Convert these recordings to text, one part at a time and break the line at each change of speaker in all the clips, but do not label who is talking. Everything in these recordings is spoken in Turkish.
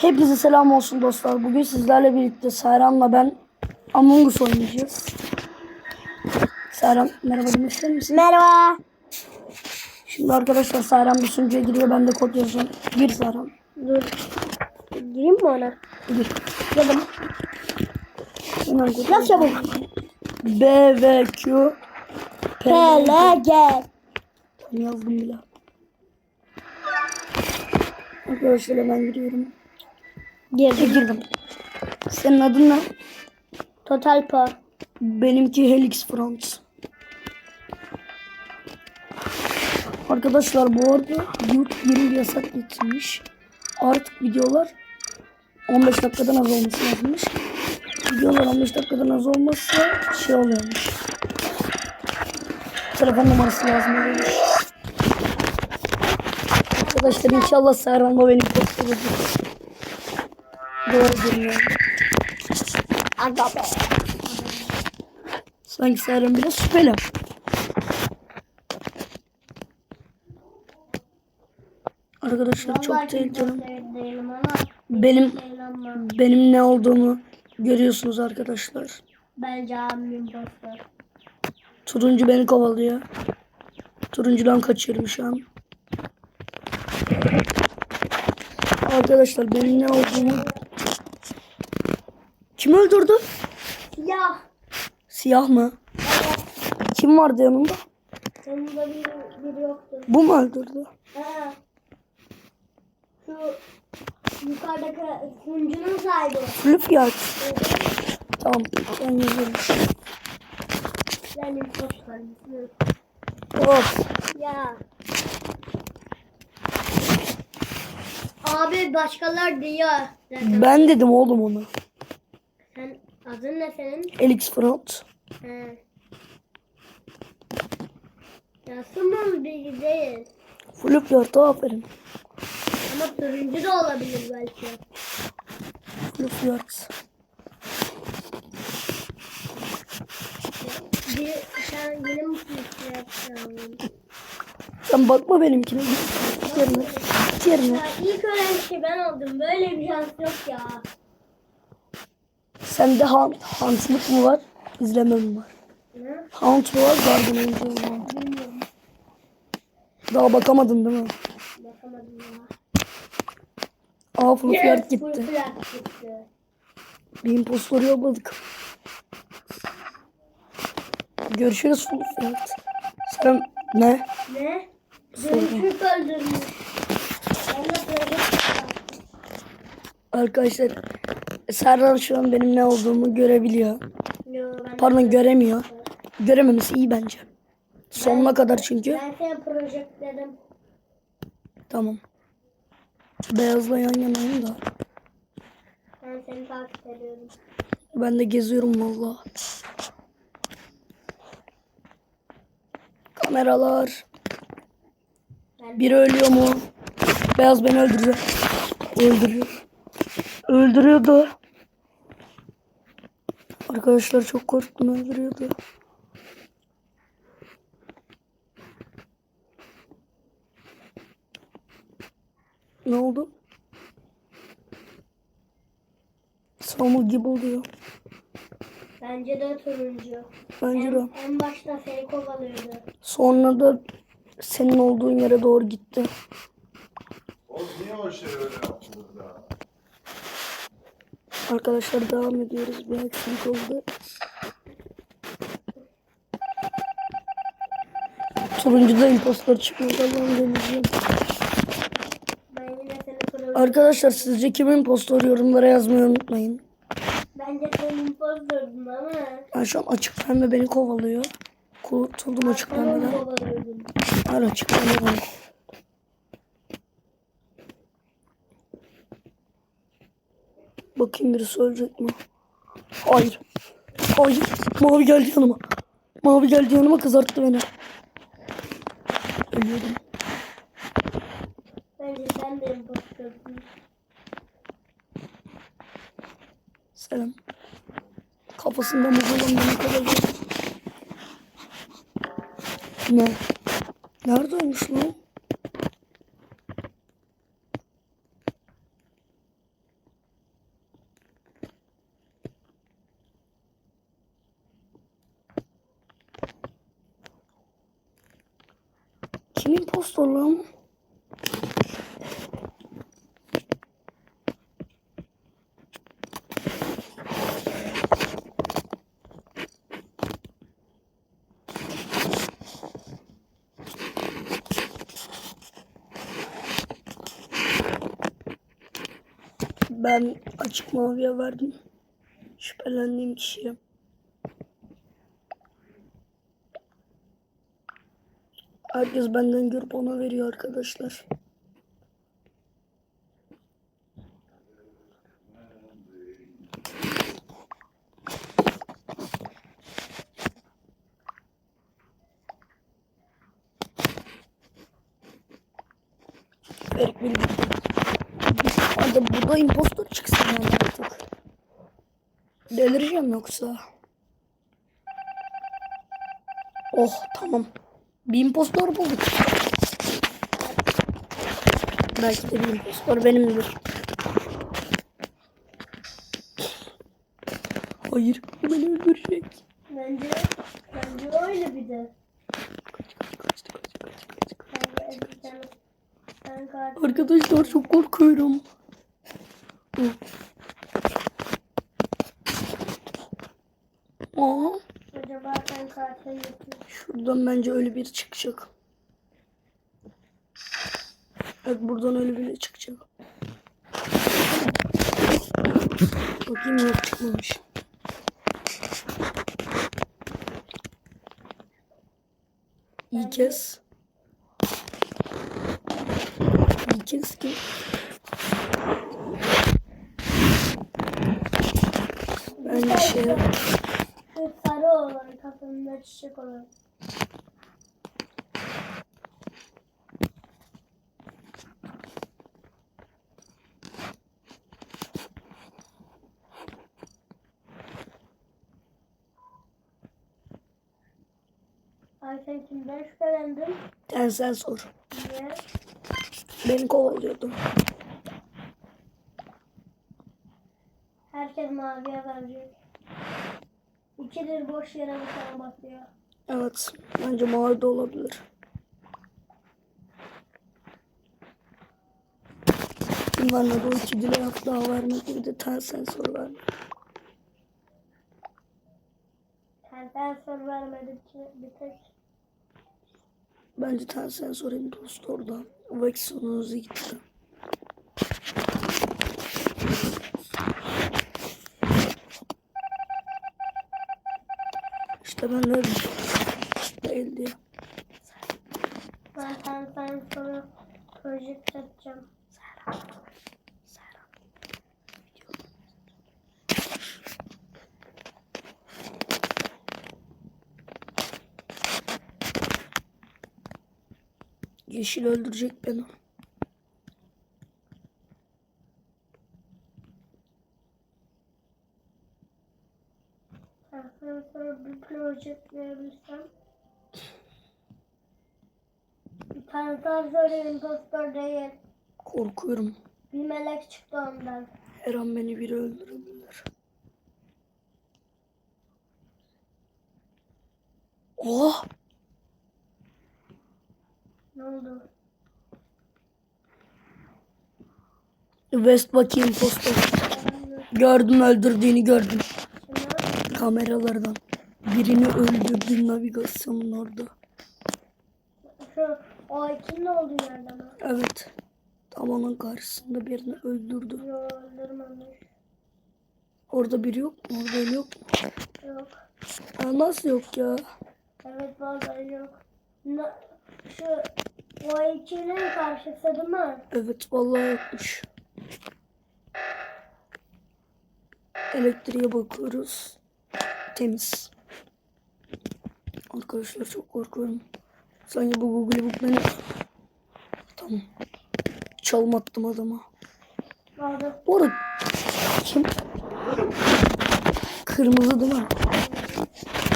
Hepinize selam olsun dostlar. Bugün sizlerle birlikte Serhan'la ben Among Us oynayacağız. Serhan merhaba demek ister misin?
Merhaba.
Şimdi arkadaşlar Serhan bir sunucuya giriyor. Ben de kod yazacağım. Gir Serhan.
Dur. Gireyim mi ona?
Gir.
Girdim. Yaz çabuk.
B, V, Q, P,
L, G.
Yazdım bile. Arkadaşlar hemen giriyorum.
Girdim.
girdim. Senin adın ne?
Total par.
Benimki Helix Front. Arkadaşlar bu arada YouTube yeni bir yasak getirmiş. Artık videolar 15 dakikadan az olması lazımmış. Videolar 15 dakikadan az olmazsa şey oluyormuş. Telefon numarası lazım oluyormuş. Arkadaşlar inşallah Serhan'la benim post olur. Doğru dinliyorum.
Aga be.
Sanki Serhan biraz şüpheli. Arkadaşlar çok tehlikeli. Benim benim ne olduğumu görüyorsunuz arkadaşlar.
Bence abim postör.
Turuncu beni kovalıyor. Turuncudan kaçıyorum şu an. Arkadaşlar benim ne olduğumu kim öldürdü?
Ya.
Siyah mı? Kim vardı yanımda?
Yanında biri, biri yoktu.
Bu mu öldürdü?
Ha. Şu yukarıdaki sunucunun sahibi.
Flüf yak. Tamam ben yazıyorum.
Benim postörüm.
Hop.
Ya. Abi başkalar diyor. Zaten.
Ben dedim oğlum onu.
Sen adın ne senin?
Elix Front.
He. Ya sunmam bilgi değil.
Flüp yardı aferin.
Ama turuncu da olabilir belki.
Flüp yardı.
Bir sen mi kulüpte yapacaksın?
Sen bakma benimkine. Git yerine. Git yerine.
Ya ilk öğren şey ben oldum. Böyle bir şans yok ya.
Sende hunt, huntlık mı var? İzleme mi var?
Ne?
Hunt mı var? Garden Angel mı var? Daha bakamadın değil mi?
Bakamadım ya.
Aa Flüp
Yes,
yard
full
gitti.
gitti.
Bir impostor yolladık. Görüşürüz Flüp yard. Sen ne?
Ne? Dönüşük öldürmüş.
Arkadaşlar Serhan şu an benim ne olduğumu görebiliyor.
Yo, ben,
Pardon göremiyor. Görememesi iyi bence. Sonuna kadar çünkü.
ben seni projektledim.
Tamam. Beyazla yan yanayım da.
Ben seni takip ediyorum.
Ben de geziyorum valla. Kameralar.
Ben
Biri ölüyor mu? Beyaz beni öldürüyor. Öldürüyor. Öldürüyordu. Arkadaşlar çok korktum öldürüyordu. Ne oldu? Samuel gibi oluyor.
Bence de turuncu.
Bence de.
En, en başta seni kovalıyordu.
Sonra da senin olduğun yere doğru gitti.
Oğlum niye o şey öyle yaptınız ya?
Arkadaşlar devam ediyoruz. Bir aksilik oldu. Turuncuda impostor çıkmadı. Allah'ım deneyeceğim.
Ben.
Arkadaşlar sizce kim impostor yorumlara yazmayı unutmayın.
Bence sen impostördün ama.
Ben şu an açık pembe beni kovalıyor. Kurtuldum açık pembeden. Her açık pembe Bakayım birisi ölecek mi? Hayır. Hayır. Mavi geldi yanıma. Mavi geldi yanıma kızarttı beni. Ölüyordum.
Bence sen de impostördün.
Selam. Kafasında muz olan beni kovalıyor. Ne? Nerede olmuş lan? Kim impostor? Ben açık maviye verdim. Şüphelendiğim kişiye. Herkes benden görüp ona veriyor arkadaşlar. Ferik bilgi. Hadi bu da impostor çıksın yani artık. Delireceğim yoksa. Oh tamam. Bir impostor bulduk. Belki de bir impostor benimdir. Hayır, o beni öldürecek.
Bence, bence öyle bir de.
Arkadaşlar çok korkuyorum. Aa,
Acaba?
Şuradan bence öyle biri çıkacak. Evet buradan öyle biri çıkacak. Bakayım yok çıkmamış. İyi kez. İyi kez ki. Ben şey
kafamda çiçek olan. Ay sen kimden şüphelendin?
sen sen sor.
Niye?
Beni kovalıyordu.
Herkes maviye verecek. İkidir boş yere bir sana bakıyor.
Evet. Bence mavi de olabilir. Kim vermedi o iki dile daha vermedi. Bir de ten sensör vermedi.
Senden sor vermedim ki bir tek.
Bence ten sensör impostorda. Vex hızlı gitti. İşte ben de dedim. Değil diye.
Ben sonra proje yapacağım.
Yeşil öldürecek beni.
Senden sonra bir proje verebilirsem. Bir tane daha söyle impostor değil.
Korkuyorum.
Bir melek çıktı ondan.
Her an beni biri öldürebilir. Oh!
Ne oldu?
West bakayım impostor. Gördüm öldürdüğünü gördüm. Kameralardan. Birini öldürdü navigasyonun orada.
O ikin ne oldu yerden? ha?
Evet. Tam onun karşısında birini öldürdü.
Yo öldürmemiş.
Orada biri yok mu? Orada yok mu?
Yok.
Ha, nasıl yok ya?
Evet vallahi yok. Na, şu o ikinin karşısı değil mi?
Evet vallahi yokmuş. Elektriğe bakıyoruz. Temiz. Arkadaşlar çok korkuyorum. Sanki bu Google Book beni... Tamam. Çalım attım adama.
Vardı.
Bu arada kim? Kırmızı değil mi?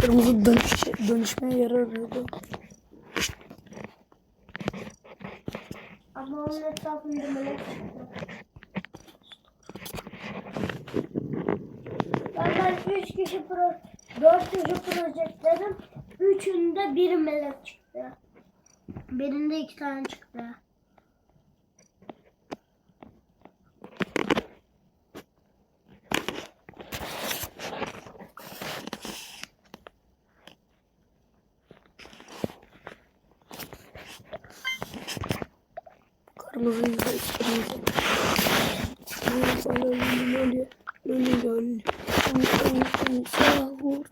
Kırmızı dönüş, dönüşmeye yer arıyordu.
Ama onun etrafında melek. Ben, ben üç kişi pro, dört kişi projektledim. Üçünde bir melek çıktı. Birinde iki tane çıktı.
Kırmızı yüzde kırmızı. Kırmızı loli loli loli loli. Sahur.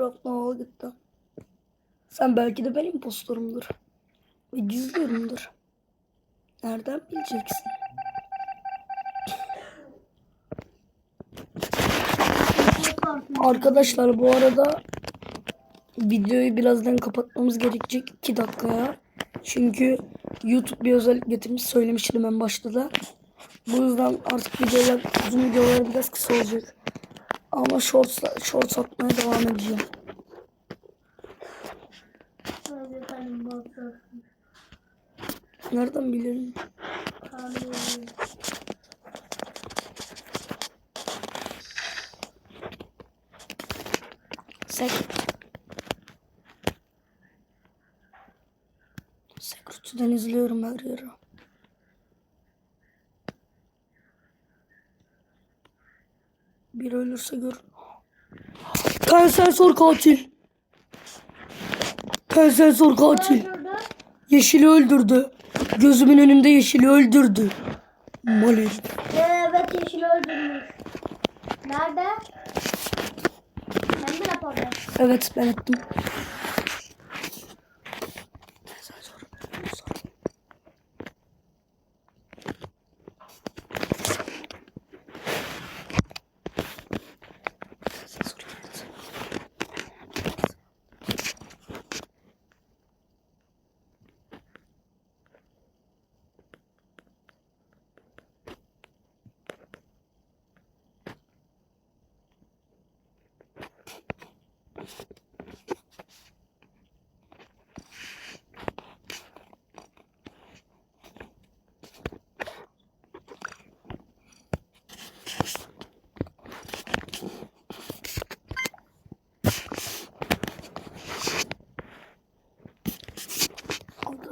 Rakma gitti. Sen belki de benim impostorumdur. Ve gizliyorumdur. Nereden bileceksin? Arkadaşlar bu arada videoyu birazdan kapatmamız gerekecek 2 dakikaya. Çünkü YouTube bir özellik getirmiş söylemiştim en başta da. Bu yüzden artık videolar uzun videolar biraz kısa olacak. Ama shorts, shorts atmaya devam edeceğim. Nereden bilirim?
Kamyon.
Sek. Sekrutu'dan izliyorum yeri. Bir ölürse gör. Kensensör katil. Kensensör katil.
Şurada.
Yeşili öldürdü. Gözümün önünde yeşili öldürdü. Herif.
Evet yeşil öldürmüş. Nerede? Sen mi raporda?
Evet ben ettim.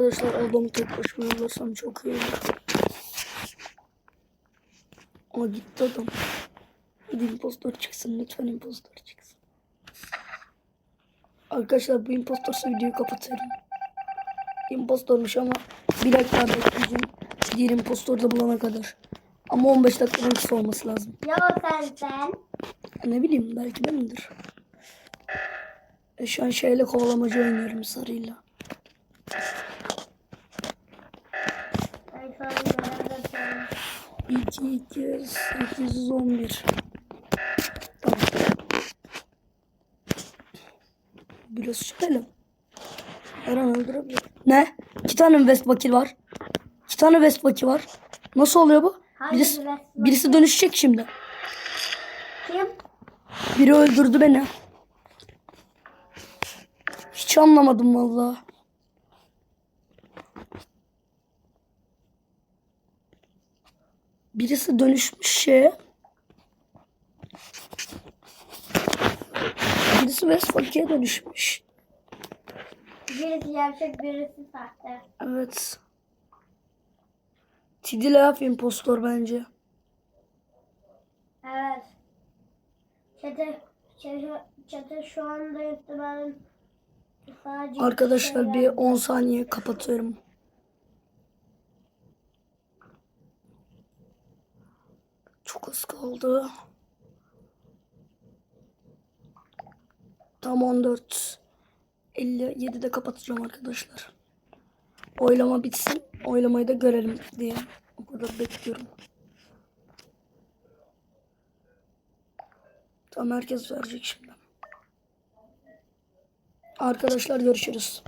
Arkadaşlar adamı tek başıma yollarsam çok iyi olur. Aa gitti adam. Hadi impostor çıksın lütfen impostor çıksın. Arkadaşlar bu impostorsa videoyu kapatıyorum. İmpostormuş ama bir dakika bekleyeceğim. Diğer impostoru da bulana kadar. Ama 15 dakikadan kısa olması lazım.
Ya sen sen.
Ne bileyim belki benimdir. E şu an şeyle kovalamacı oynuyorum sarıyla.
Ben şu an görevde
2 2 811. Tamam. Biraz şüpheli. Her an öldürebilir. Ne? İki tane mi Bakil var? İki tane West Bakil var. Nasıl oluyor bu?
Hangi
Birisi,
Bakil?
birisi dönüşecek şimdi.
Kim?
Biri öldürdü beni. Hiç anlamadım vallahi. Birisi dönüşmüş şeye. Birisi Westfalik'e dönüşmüş.
Birisi gerçek birisi sahte.
Evet. Tidilaf impostor bence.
Evet. Çete, çete, çete şu anda itibaren sadece
Arkadaşlar bir
şey
10 saniye kapatıyorum. Çok az kaldı. Tam 14. 57'de kapatacağım arkadaşlar. Oylama bitsin. Oylamayı da görelim diye. O kadar bekliyorum. Tamam herkes verecek şimdi. Arkadaşlar görüşürüz.